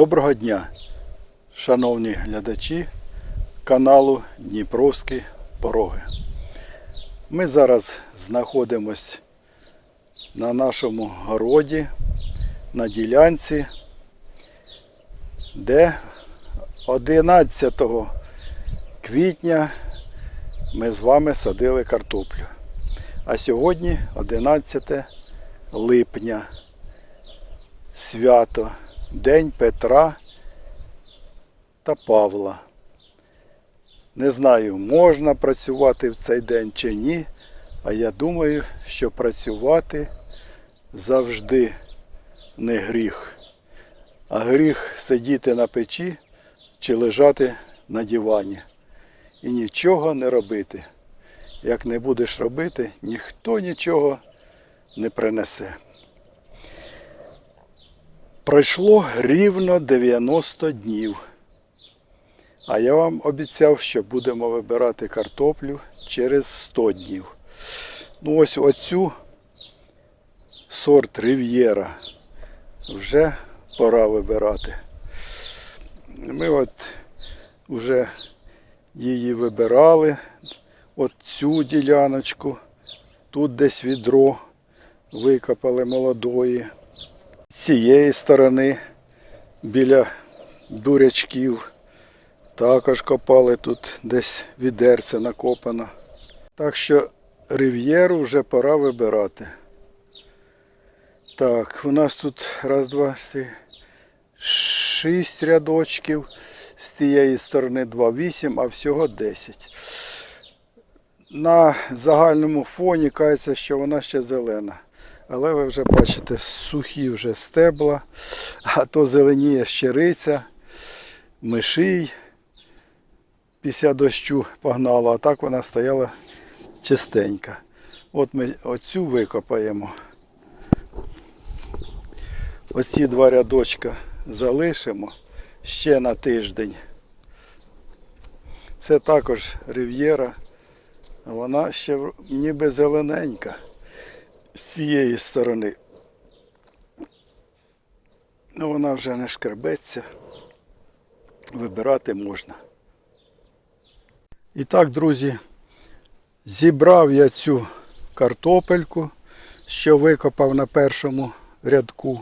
Доброго дня, шановні глядачі каналу Дніпровські Пороги. Ми зараз знаходимось на нашому городі, на ділянці, де 11 квітня ми з вами садили картоплю. А сьогодні 11 липня, свято, День Петра та Павла. Не знаю, можна працювати в цей день чи ні, а я думаю, що працювати завжди не гріх. А гріх сидіти на печі чи лежати на дивані і нічого не робити. Як не будеш робити, ніхто нічого не принесе. Пройшло рівно 90 днів. А я вам обіцяв, що будемо вибирати картоплю через 100 днів. Ну ось оцю сорт Рив'єра вже пора вибирати. Ми от вже її вибирали, от цю діляночку, тут десь відро викопали молодої. З цієї сторони біля бурячків також копали тут десь відерце накопано. Так що рив'єру вже пора вибирати. Так, у нас тут раз, два, шість рядочків. З тієї сторони 2, 8, а всього 10. На загальному фоні кається, що вона ще зелена. Але ви вже бачите, сухі вже стебла, а то зеленіє щириця, мишій після дощу погнала, а так вона стояла чистенька. От ми оцю викопаємо. Оці два рядочка залишимо ще на тиждень. Це також рив'єра. Вона ще ніби зелененька з цієї сторони. Ну, вона вже не шкребеться. Вибирати можна. І так, друзі, зібрав я цю картопельку, що викопав на першому рядку.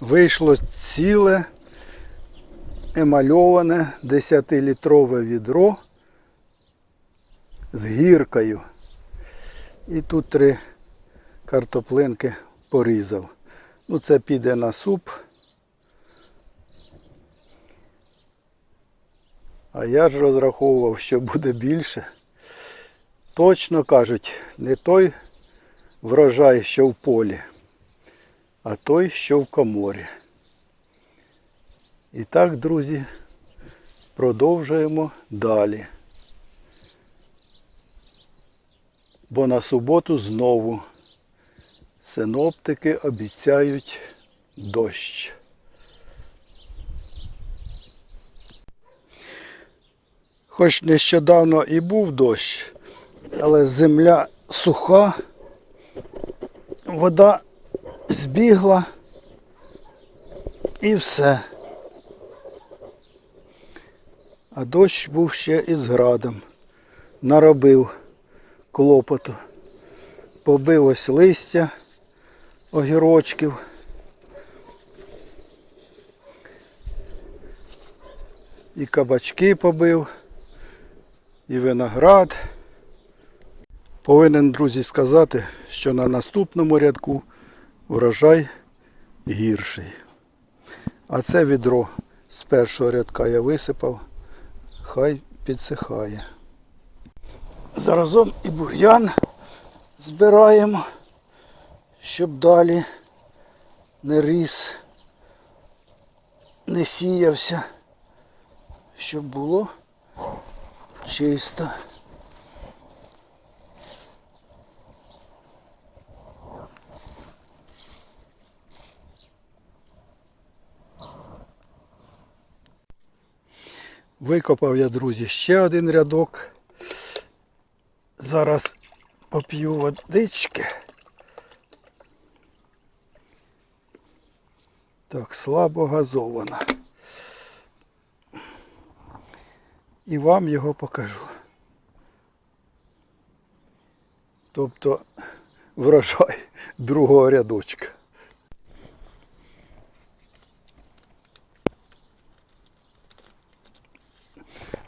Вийшло ціле емальоване 10-літрове відро з гіркою. І тут три картоплинки порізав. Ну, це піде на суп. А я ж розраховував, що буде більше. Точно кажуть, не той врожай, що в полі, а той, що в коморі. І так, друзі, продовжуємо далі. Бо на суботу знову синоптики обіцяють дощ. Хоч нещодавно і був дощ, але земля суха, вода збігла і все. А дощ був ще і з градом. Наробив клопоту. Побив ось листя огірочків. І кабачки побив, і виноград. Повинен, друзі, сказати, що на наступному рядку врожай гірший. А це відро з першого рядка я висипав, хай підсихає. Заразом і бур'ян збираємо, щоб далі не ріс, не сіявся, щоб було чисто. Викопав я, друзі, ще один рядок. Зараз поп'ю водички. Так, слабо газована. І вам його покажу. Тобто врожай другого рядочка.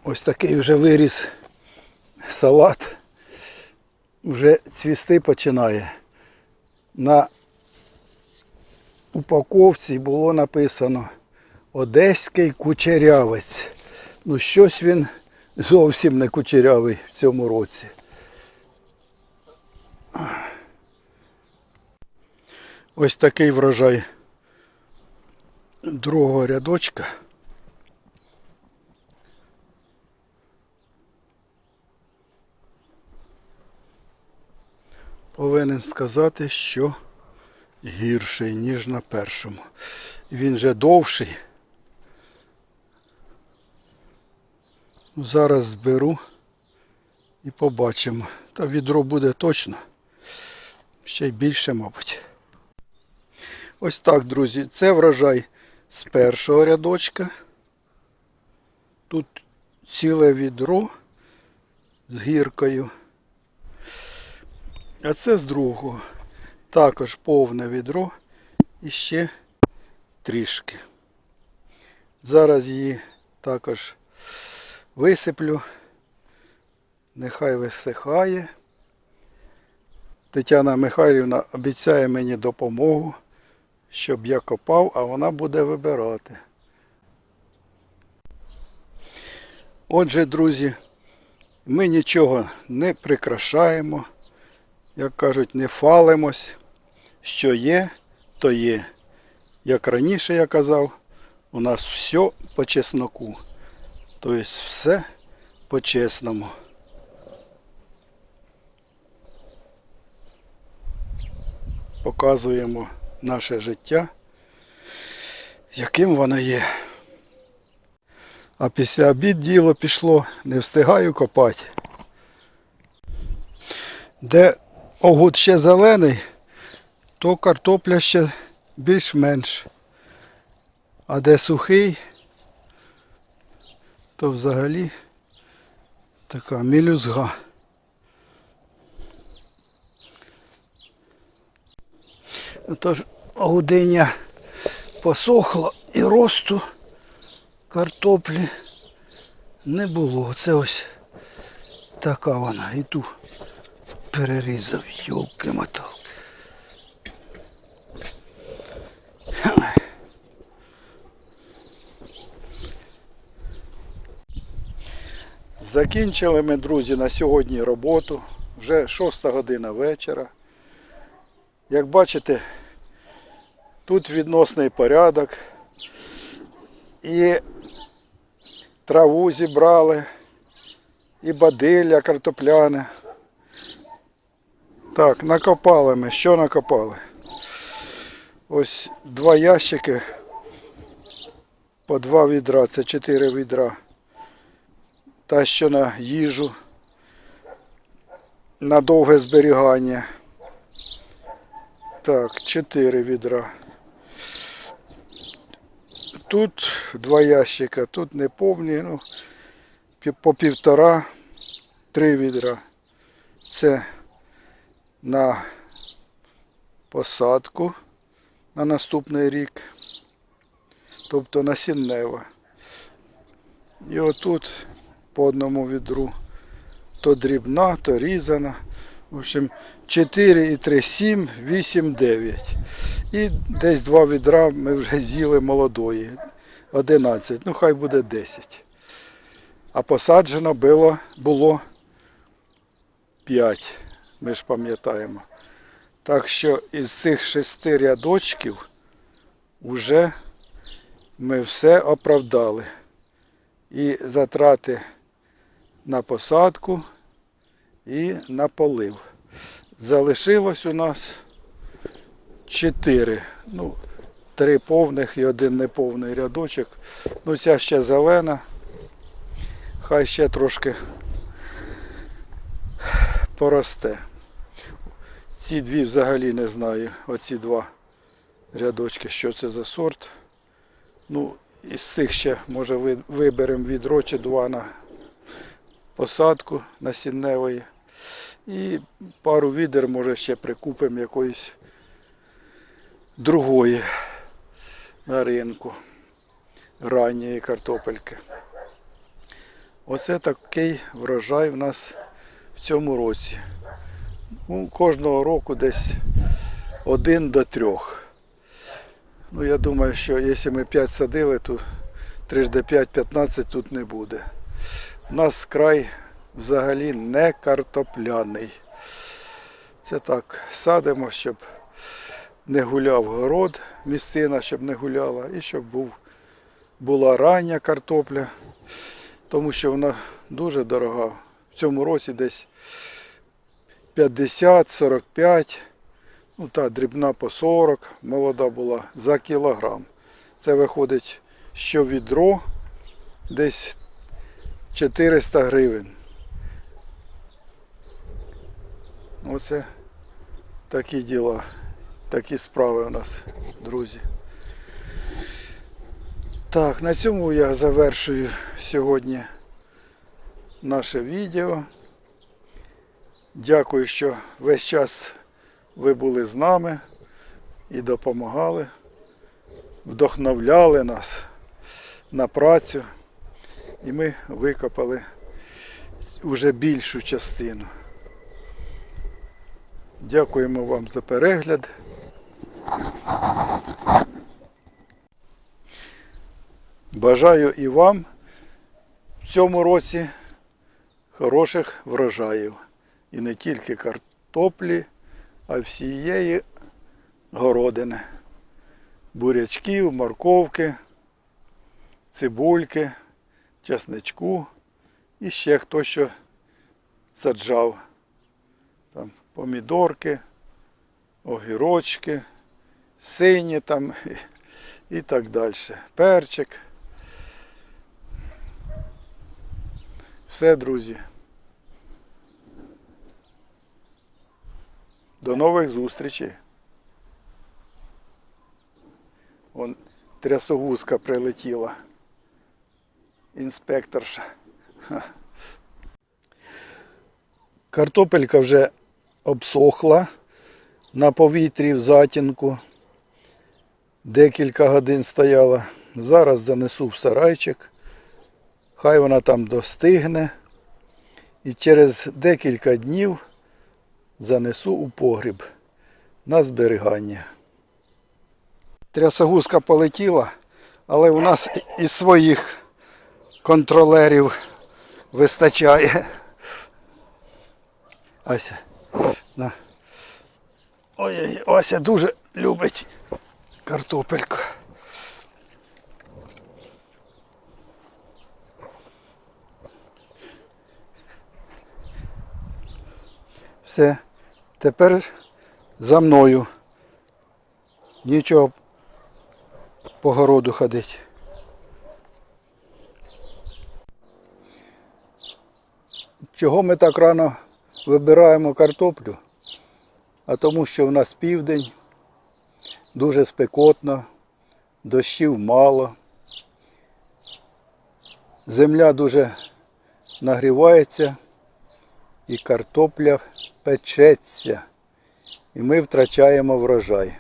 Ось такий вже виріс салат. Вже цвісти починає. На упаковці було написано Одеський кучерявець. Ну щось він зовсім не кучерявий в цьому році. Ось такий врожай другого рядочка. Повинен сказати, що гірший, ніж на першому. Він же довший. Ну, Зараз зберу і побачимо. Та відро буде точно. Ще й більше, мабуть. Ось так, друзі. Це врожай з першого рядочка. Тут ціле відро з гіркою. А це з другого. Також повне відро і ще трішки. Зараз її також висиплю. Нехай висихає. Тетяна Михайлівна обіцяє мені допомогу, щоб я копав, а вона буде вибирати. Отже, друзі, ми нічого не прикрашаємо, як кажуть, не фалимось. Що є, то є. Як раніше я казав, у нас все по чесноку. Тобто все по-чесному. Показуємо наше життя, яким воно є. А після обід діло пішло, не встигаю копати. Де огуд ще зелений, то картопля ще більш-менш. А де сухий, то взагалі така мілюзга. Тож гудиня посохла і росту картоплі не було. Це ось така вона. І ту перерізав, йолки мотал. Закінчили ми, друзі, на сьогодні роботу. Вже 6 година вечора. Як бачите, тут відносний порядок. І траву зібрали, і бадилля картопляне. Так, накопали ми. Що накопали? Ось два ящики по два відра, це чотири відра. Та що на їжу, на довге зберігання. Так, чотири відра. Тут два ящика, тут не повні, ну, по півтора, три відра. Це на посадку на наступний рік. Тобто насіннева. І отут по одному відру. То дрібна, то різана. В общем, 4 і 3, 7, 8, 9. І десь два відра ми вже з'їли молодої. 11, ну хай буде 10. А посаджено було, було 5, ми ж пам'ятаємо. Так що із цих шести рядочків вже ми все оправдали. І затрати на посадку і на полив. Залишилось у нас 4. Ну, три повних і один неповний рядочок. Ну, ця ще зелена. Хай ще трошки поросте. Ці дві взагалі не знаю. Оці два рядочки, що це за сорт. Ну, із цих ще, може, виберемо відро чи два на посадку насінневої. І пару відер, може, ще прикупимо якоїсь другої на ринку ранньої картопельки. Оце такий врожай в нас в цьому році. Ну, кожного року десь один до трьох. Ну, я думаю, що якщо ми 5 садили, то 3 до 5-15 тут не буде. У нас край взагалі не картопляний. Це так, садимо, щоб не гуляв город, місцина, щоб не гуляла, і щоб був, була рання картопля, тому що вона дуже дорога. В цьому році десь 50-45, ну та дрібна по 40, молода була за кілограм. Це виходить, що відро десь 400 гривень. Оце такі діла, такі справи у нас, друзі. Так, на цьому я завершую сьогодні наше відео. Дякую, що весь час ви були з нами і допомагали, вдохновляли нас на працю. І ми викопали вже більшу частину. Дякуємо вам за перегляд. Бажаю і вам в цьому році хороших врожаїв. І не тільки картоплі, а всієї городини. Бурячків, морковки, цибульки, чесничку і ще хто що саджав. Там помідорки, огірочки, сині там і так далі. Перчик. Все, друзі. До нових зустрічей. Вон трясогузка прилетіла. Інспекторша. Картопелька вже обсохла на повітрі в затінку. Декілька годин стояла. Зараз занесу в сарайчик. Хай вона там достигне. І через декілька днів занесу у погріб на зберігання. Трясогузка полетіла, але у нас і своїх контролерів вистачає. Ася. На. Ой, Ася дуже любить картопельку. Все. Тепер за мною. Нічого по городу ходить. Чого ми так рано вибираємо картоплю? А тому що в нас південь, дуже спекотно, дощів мало. Земля дуже нагрівається і картопля печеться. І ми втрачаємо врожай.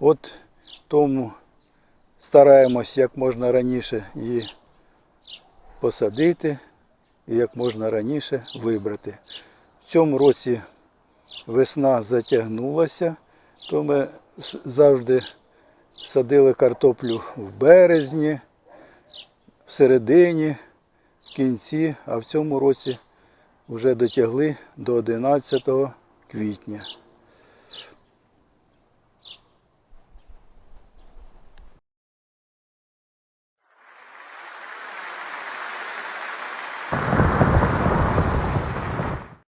От тому стараємось як можна раніше її посадити і як можна раніше вибрати. В цьому році весна затягнулася, то ми завжди садили картоплю в березні, в середині, в кінці, а в цьому році вже дотягли до 11 квітня.